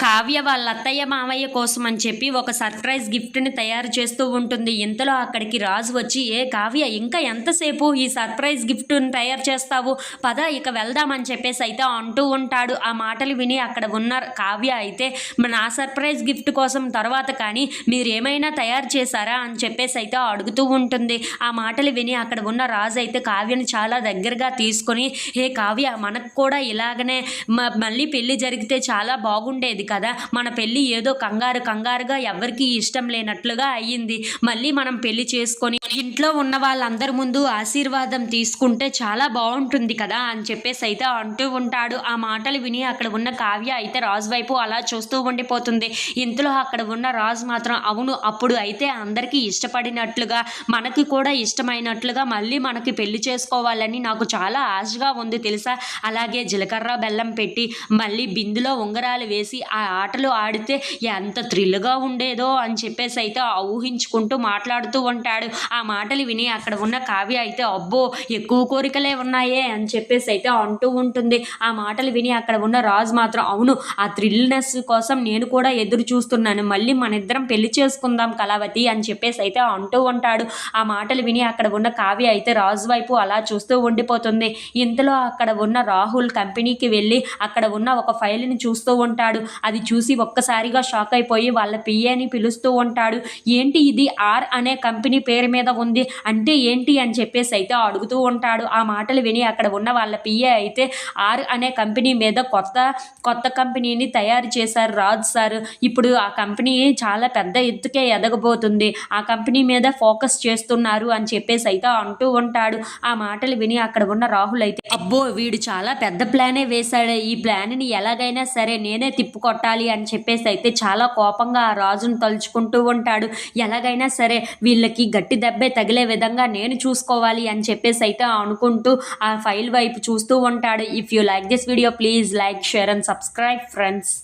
కావ్య వాళ్ళ అత్తయ్య మామయ్య కోసం అని చెప్పి ఒక సర్ప్రైజ్ గిఫ్ట్ని తయారు చేస్తూ ఉంటుంది. ఇంతలో అక్కడికి రాజు వచ్చి ఏ కావ్య ఇంకా ఎంతసేపు ఈ సర్ప్రైజ్ గిఫ్ట్ని తయారు చేస్తావు? పద ఇక వెళ్దామని చెప్పేసి అయితే అంటూ ఉంటాడు. ఆ మాటలు విని అక్కడ ఉన్న కావ్య అయితే నా సర్ప్రైజ్ గిఫ్ట్ కోసం తర్వాత కానీ మీరు ఏమైనా తయారు చేశారా? అని చెప్పేసి అయితే అడుగుతూ ఉంటుంది. ఆ మాటలు విని అక్కడ ఉన్న రాజు అయితే కావ్యని చాలా దగ్గరగా తీసుకొని హే కావ్య మనకు కూడా ఇలాగనే మ- మళ్ళీ పెళ్ళి జరిగితే చాలా బాగుండేది కదా? మన పెళ్ళి ఏదో కంగారు కంగారుగా ఎవరికి ఇష్టం లేనట్లుగా అయ్యింది. మళ్ళీ మనం పెళ్ళి చేసుకొని ఇంట్లో ఉన్న వాళ్ళందరి ముందు ఆశీర్వాదం తీసుకుంటే చాలా బాగుంటుంది కదా అని చెప్పేసి అయితే అంటూ ఉంటాడు. ఆ మాటలు విని అక్కడ ఉన్న కావ్య అయితే రాజు వైపు అలా చూస్తూ ఉండిపోతుంది. ఇంతలో అక్కడ ఉన్న రాజు మాత్రం అవును అప్పుడు అయితే అందరికీ ఇష్టపడినట్లుగా మనకి కూడా ఇష్టమైనట్లుగా మళ్ళీ మనకి పెళ్ళి చేసుకోవాలని నాకు చాలా ఆశగా ఉంది తెలుసా? అలాగే జీలకర్ర బెల్లం పెట్టి మళ్ళీ బిందులో ఉంగరాలు వేసి ఆ ఆ ఆటలు ఆడితే ఎంత థ్రిల్గా ఉండేదో అని చెప్పేసి అయితే ఊహించుకుంటూ మాట్లాడుతూ ఉంటాడు. ఆ మాటలు విని అక్కడ ఉన్న కావ్య అయితే అబ్బో ఎక్కువ కోరికలే ఉన్నాయే అని చెప్పేసి అయితే అంటూ ఉంటుంది. ఆ మాటలు విని అక్కడ ఉన్న రాజు మాత్రం అవును ఆ థ్రిల్నెస్ కోసం నేను కూడా ఎదురు చూస్తున్నాను. మళ్ళీ మన ఇద్దరం పెళ్ళి చేసుకుందాం కళావతి అని చెప్పేసి అయితే అంటూ ఉంటాడు. ఆ మాటలు విని అక్కడ ఉన్న కావ్య అయితే రాజు వైపు అలా చూస్తూ ఉండిపోతుంది. ఇంతలో అక్కడ ఉన్న రాహుల్ కంపెనీకి వెళ్ళి అక్కడ ఉన్న ఒక ఫైల్ని చూస్తూ ఉంటాడు. అది చూసి ఒక్కసారిగా షాక్ అయిపోయి వాళ్ళ పిఏని పిలుస్తూ ఉంటాడు. ఏంటి ఇది? ఆర్ అనే కంపెనీ పేరు మీద ఉంది. అంటే ఏంటి అని చెప్పేసి అయితే అడుగుతూ ఉంటాడు. ఆ మాటలు విని అక్కడ ఉన్న వాళ్ళ పిఏ అయితే ఆర్ అనే కంపెనీ మీద కొత్త కొత్త కంపెనీని తయారు చేశారు. రాజ్ సార్ ఇప్పుడు ఆ కంపెనీ చాలా పెద్ద ఎత్తుకే ఎదగబోతుంది. ఆ కంపెనీ మీద ఫోకస్ చేస్తున్నారు అని చెప్పేసి అయితే అంటూ ఉంటాడు. ఆ మాటలు విని అక్కడ ఉన్న రాహుల్ అయితే అబ్బో వీడు చాలా పెద్ద ప్లానే వేశాడు. ఈ ప్లాన్ని ఎలాగైనా సరే నేనే కొట్టాలి అని చెప్పేసి అయితే చాలా కోపంగా ఆ రాజును తలుచుకుంటూ ఉంటాడు. ఎలాగైనా సరే వీళ్ళకి గట్టి దెబ్బే తగిలే విధంగా నేను చూసుకోవాలి అని చెప్పేసి అయితే అనుకుంటూ ఆ ఫైల్ వైపు చూస్తూ ఉంటాడు. If you like this video please like share and subscribe friends